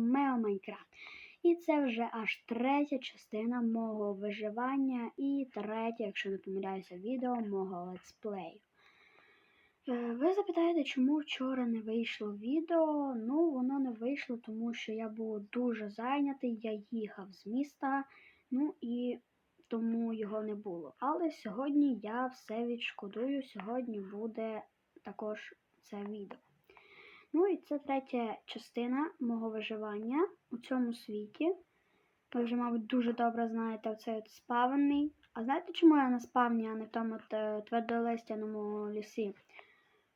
Ромео Майнкрафт. І це вже аж третя частина мого виживання і третє, якщо не помиляюся, відео мого летсплею. Е, Ви запитаєте, чому вчора не вийшло відео? Ну, воно не вийшло, тому що я був дуже зайнятий, я їхав з міста, ну і тому його не було. Але сьогодні я все відшкодую. Сьогодні буде також це відео. Ну і це третя частина мого виживання у цьому світі. Ви вже, мабуть, дуже добре знаєте оцей от спавн мій. А знаєте, чому я на спавні, а не в тому е, твердолистяному лісі?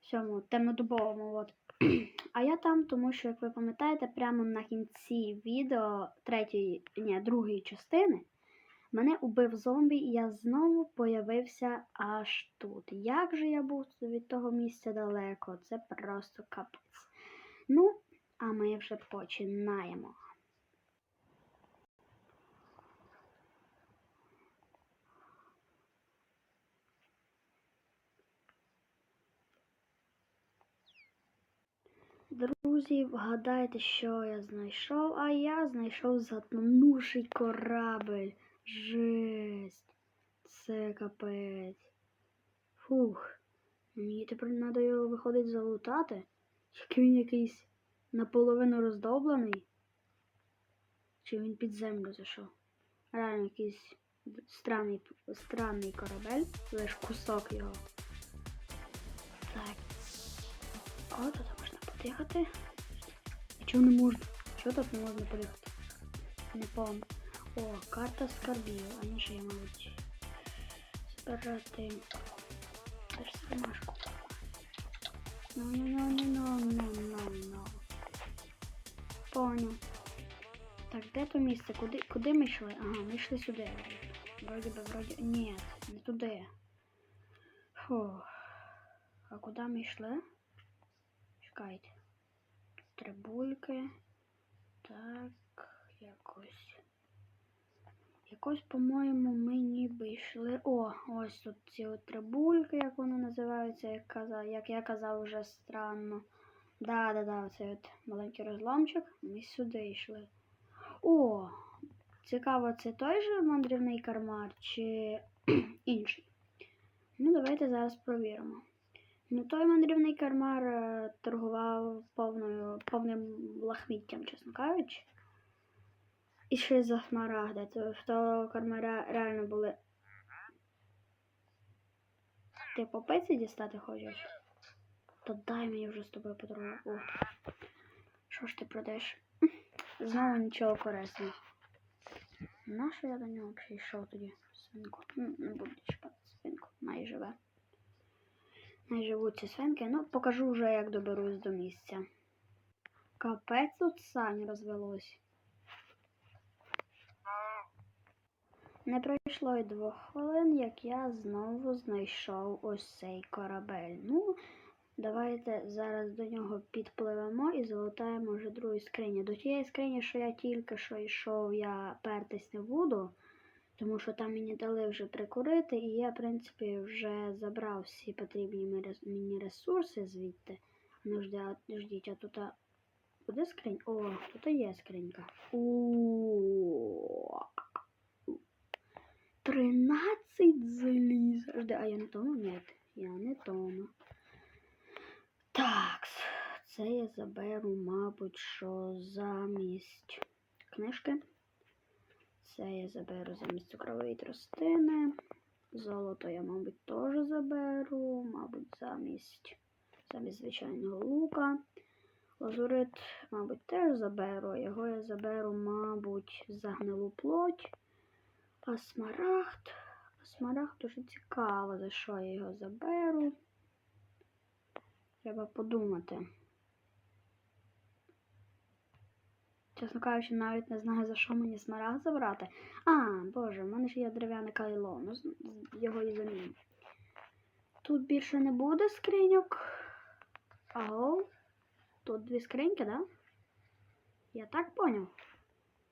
В цьому темнодубовому. От. А я там, тому що, як ви пам'ятаєте, прямо на кінці відео третьої, ні, другої частини мене убив зомбі, і я знову появився аж тут. Як же я був від того місця далеко? Це просто капець. Ну, а ми вже починаємо. Друзі, вгадайте, що я знайшов, а я знайшов затонувший корабель. Жесть. Це капець. Фух. Мені тепер треба його виходить залутати. Тільки він якийсь наполовину роздоблений. Чи він під землю зайшов? Реально якийсь странний, странний корабель, лиш кусок його. Так. О, тут можна подихати. А чого не можна? Чого тут не можна подихати? Не помню. О, карта скарбів. А ні, ще я, мабуть. Збирати. Теж самашку. Ну, ну, ну, ну, ну, ну, ну, ну. Понял. Так, де то місце? Куди, куди ми йшли? Ага, ми йшли сюди. Вроді би, вроді. Ні, не туди. Фух. А куди ми йшли? Чекайте. Трибульки. Так, якось. Якось, по-моєму, ми ніби йшли. О, ось тут ці трибульки, як вони називаються, як казав, як я казав вже странно. Да-да-да, оцей от маленький розломчик. Ми сюди йшли. О! Цікаво, це той же мандрівний кармар чи інший? Ну, давайте зараз провіримо. Ну, той мандрівний кармар е, торгував повною, повним лахміттям, чесно кажучи. І ще за смарагди. То в того кармара реально були. Ти по пиці дістати хочеш? То дай мені вже з тобою. О. Що ж ти продаєш? Знову нічого корисного. Нащо я до нього взагалі йшов тоді? Свинку. Не буду чіпати свинку. Най живе. Ці свинки. Ну, покажу вже, як доберусь до місця. Капець тут сань розвелось. Не пройшло й двох хвилин, як я знову знайшов ось цей корабель. Ну, давайте зараз до нього підпливемо і залутаємо вже другу скриню. До тієї скрині, що я тільки що йшов, я пертись не буду, тому що там мені дали вже прикурити, і я, в принципі, вже забрав всі потрібні мені- ресурси звідти. Ну, ждіть, а тут. Буде скринь? О, тут є скринька. О. 13 заліза. Жди, а я не тону? Ні, я не тону. Так, це я заберу, мабуть, що замість книжки. Це я заберу замість цукрової тростини. Золото я, мабуть, теж заберу, мабуть, замість, замість звичайного лука. Лазурит, мабуть, теж заберу. Його я заберу, мабуть, за гнилу плоть. А смарагд. Смарагд дуже цікаво, за що я його заберу. Треба подумати. Чесно кажучи, навіть не знаю, за що мені смарагд забрати. А, боже, в мене ж є дерев'яне кайло. Ну, його і заміню. Тут більше не буде скриньок. Аго. Тут дві скриньки, да? Я так поняв.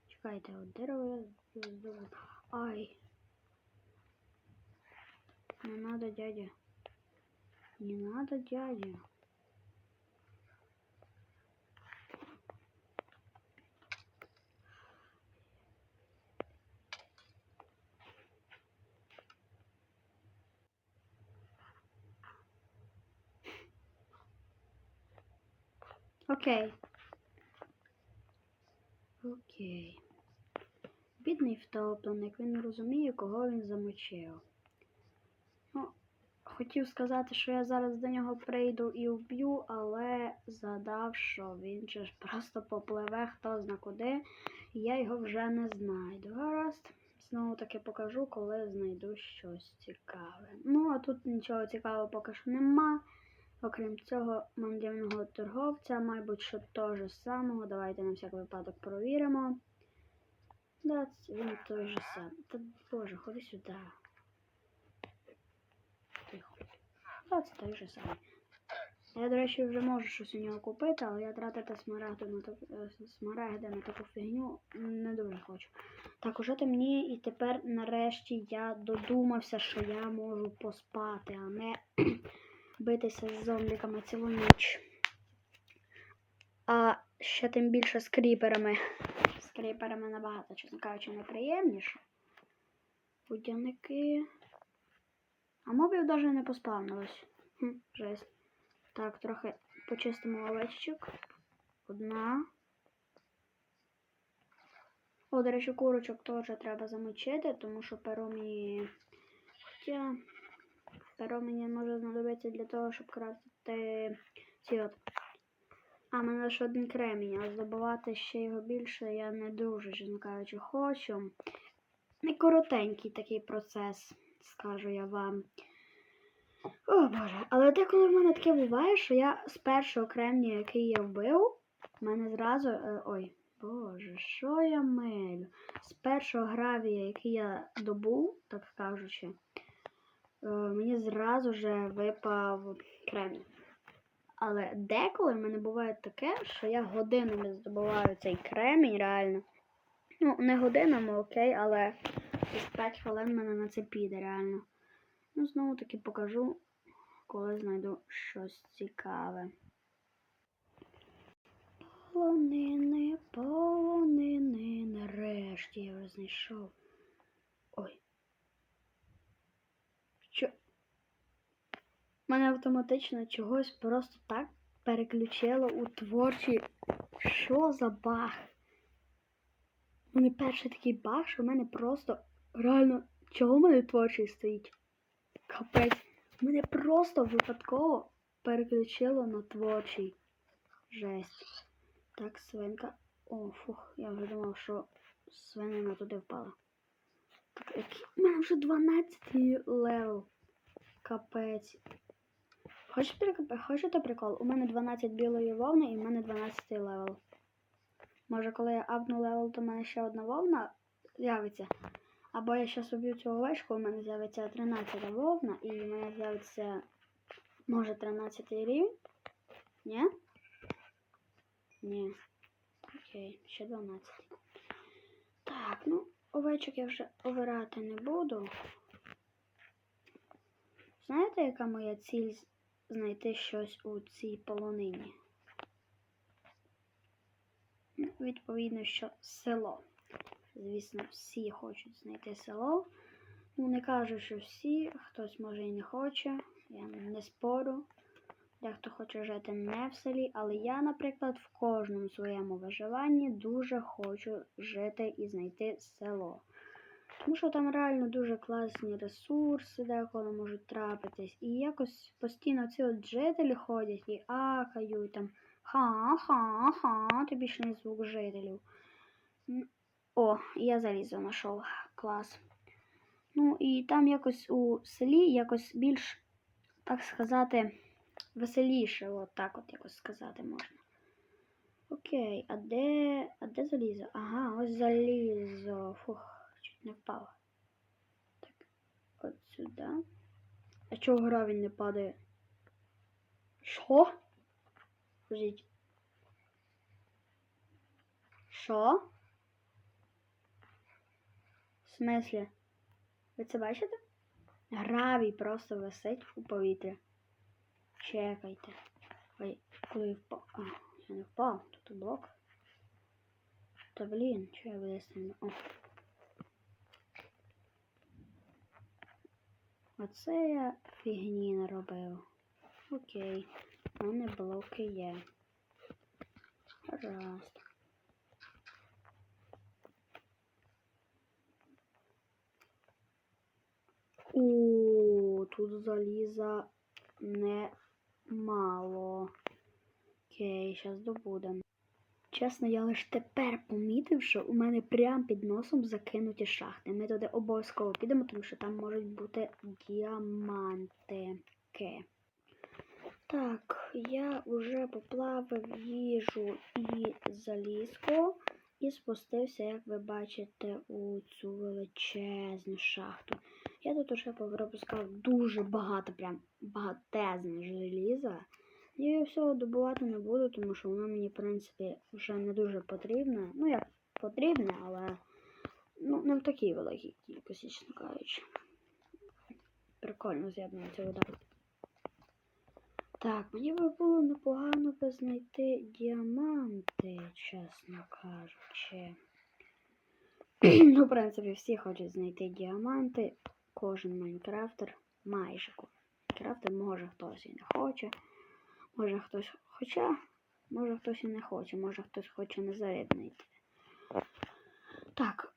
Чекайте, от дерево я Ay. Не надо, дядя. Не надо, дядя. Okay. Okay. Бідний втопленик, він не розуміє, кого він замочив. Ну, хотів сказати, що я зараз до нього прийду і вб'ю, але згадав, що він же ж просто попливе хто зна куди, і я його вже не знайду. Гаразд. Знову таки покажу, коли знайду щось цікаве. Ну, а тут нічого цікавого поки що нема. Окрім цього мандрівного торговця, мабуть, що того ж самого. Давайте на всяк випадок провіримо. Да, він той же самий. Та боже, ходи сюди. Тихо. Да, це той же самий. Я, до речі, вже можу щось у нього купити, але я тратити смарагди на, так, е, смарагди на таку фігню не дуже хочу. Так, уже темніє, і тепер нарешті я додумався, що я можу поспати, а не битися з зомбіками цілу ніч. А ще тим більше з кріперами. З кріперами набагато, чесно кажучи, неприємніше. Будівники. А мобів навіть не поспавнилось. Хм, жесть. Так, трохи почистимо овеччик. Одна. О, до речі, курочок теж треба замочити, тому що перо мені. Хоча перо мені може знадобитися для того, щоб крафтити ці от. А, мене лише один кремінь, а здобувати ще його більше я не дуже, чесно кажучи, хочу. Не коротенький такий процес, скажу я вам. О боже, але деколи в мене таке буває, що я з першого кремнія, який я вбив, в мене зразу. е, ой, боже, що я милю? З першого гравія, який я добув, так кажучи, е, мені зразу же випав кремній. Але деколи в мене буває таке, що я годинами здобуваю цей кремінь реально. Ну, не годинами, окей, але десь 5 хвилин мене на це піде реально. Ну, знову таки покажу, коли знайду щось цікаве. Полонини, полонини, нарешті я його знайшов. Ой. Що? Мене автоматично чогось просто так переключило у творчі. Що за баг? У мене перший такий баг, що в мене просто реально чого в мене творчий стоїть? Капець. Мене просто випадково переключило на творчий. Жесть. Так, свинка. О, фух, я вже думав, що свинина туди впала. Так, який? У мене вже 12 левел. Капець. Хочете, хочете прикол? У мене 12 білої вовни і в мене 12 левел. Може, коли я апну левел, то в мене ще одна вовна з'явиться. Або я зараз уб'ю цю овечку, у мене з'явиться 13 вовна, і в мене з'явиться, може, 13 рівень? Ні? Ні. Окей, ще 12. Так, ну, овечок я вже обирати не буду. Знаєте, яка моя ціль знайти щось у цій полонині? Ну, Відповідно, що село. Звісно, всі хочуть знайти село. Ну, не кажу, що всі, хтось може і не хоче. Я не спорю. Дехто хоче жити не в селі, але я, наприклад, в кожному своєму виживанні дуже хочу жити і знайти село. Тому що там реально дуже класні ресурси, деколи можуть трапитись. І якось постійно ці от жителі ходять і акають там ха-ха-ха, ж не звук жителів. О, я залізо знайшов. Клас. Ну і там якось у селі якось більш, так сказати, веселіше, от так от якось сказати можна. Окей, а де. А де залізо? Ага, ось залізо. Фух, чуть не впав. Так, от сюди. А чого гравень не падає? Що? Скажіть. Що? В смислі? Ви це бачите? Гравій просто висить у повітрі. Чекайте. Ой, коли впав. А, я не впав, тут блок. Та блін, що я з? О. Оце я фігні наробив. Окей, у мене блоки є. Гаразд. О, тут заліза немало. Окей, зараз добудемо. Чесно, я лише тепер помітив, що у мене прямо під носом закинуті шахти. Ми туди обов'язково підемо, тому що там можуть бути діамантики. Так, я вже поплавив їжу і залізку і спустився, як ви бачите, у цю величезну шахту. Я тут уже пропускав дуже багато, прям багатезне желіза. Я його всього добувати не буду, тому що воно мені, в принципі, вже не дуже потрібне. Ну, як потрібне, але ну, не в такій великій кількості, чесно кажучи. Прикольно з'єднується вода. Так, мені би було непогано би знайти діаманти, чесно кажучи. ну, в принципі, всі хочуть знайти діаманти. Кожен майнкрафтер, майже майнкрафтер, може хтось і не хоче. Може хтось хоча, може хтось і не хоче, може хтось хоче незарядно йти. Так,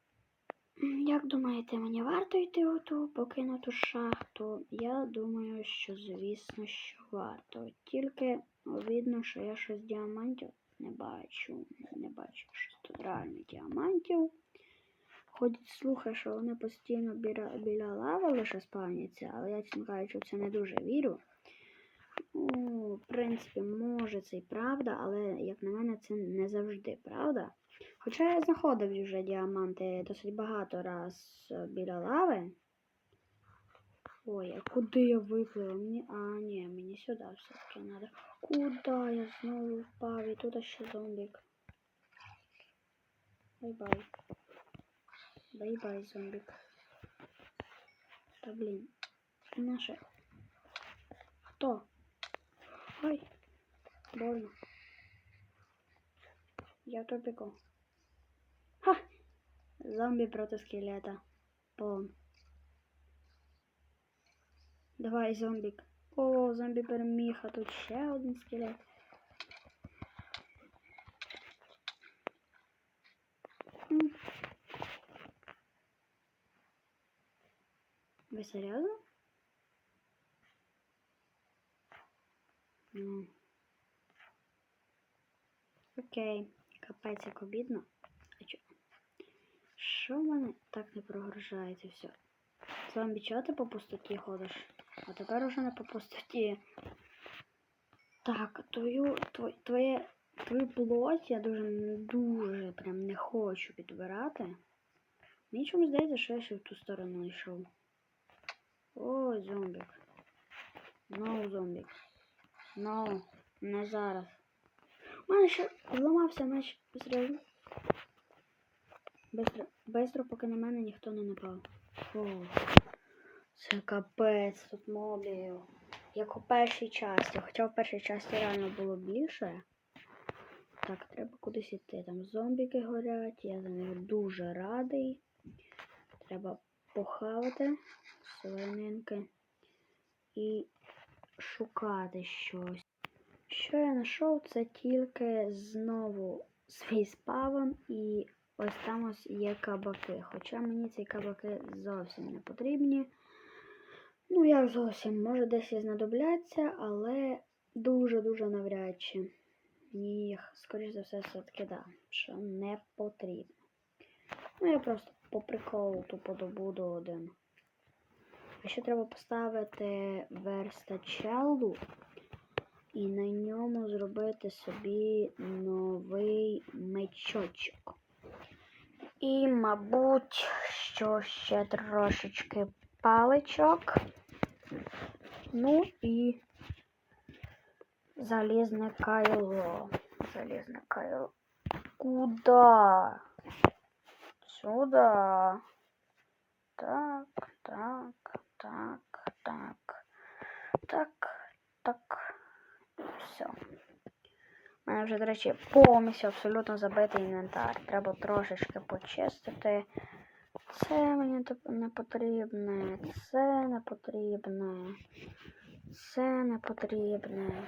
як думаєте, мені варто йти у ту покинуту шахту? Я думаю, що звісно, що варто. Тільки видно, що я щось діамантів не бачу. Не бачу щось тут реально діамантів. Ходять слухи, що вони постійно біля, біля лави лише спавняться, але я, чесно кажучи, це не дуже вірю. Ну, в принципі, може це і правда, але, як на мене, це не завжди правда. Хоча я знаходив вже діаманти досить багато раз е, біля лави. Ой, а куди я виплив? Мені... А, ні, мені сюди все-таки треба. Куди я знову впав? І тут ще зомбік. Бай-бай. Бай-бай, зомбік. Та блін. Наше. Хто? Ой, больно. Я тупику. Ха! Зомби проти скелета. Полон. Давай, зомбік. О, зомбі переміг, тут ще один скелет. М. Ви серйозно? Ну. Окей, капець як обідно. Що в мене так не прогружається все? Зомбі, чого ти по пустоті ходиш? А тепер уже не по пустоті. Так, твою, твоє, твоє, твою плоть я дуже, дуже прям не хочу підбирати. Мені чомусь здається, що я ще в ту сторону йшов. Ой, зомбік. No, зомбік. No, не зараз. У мене ще зламався меч. Серйозно? Бистро, бистро, поки на мене ніхто не напав. Фу. Це капець тут мобів. Як у першій часті. Хоча в першій часті реально було більше. Так, треба кудись іти. Там зомбіки горять, я за них дуже радий. Треба похавати свининки і шукати щось. Що я знайшов, це тільки знову свій спавн і ось там ось є кабаки. Хоча мені ці кабаки зовсім не потрібні. Ну, як зовсім, може десь і знадобляться, але дуже-дуже навряд чи. Мені їх, скоріш за все, все-таки да, що не потрібно. Ну, я просто по приколу тупо добуду один. А ще треба поставити верстачелу і на ньому зробити собі новий мечочок. І, мабуть, що ще трошечки паличок. Ну і залізне кайло. Залізне кайло. Куда? Сюда. Так, так, так, так. Так, так. Все. У мене вже, до речі, повністю абсолютно забитий інвентар. Треба трошечки почистити. Це мені не потрібне, це не потрібне, це не потрібне.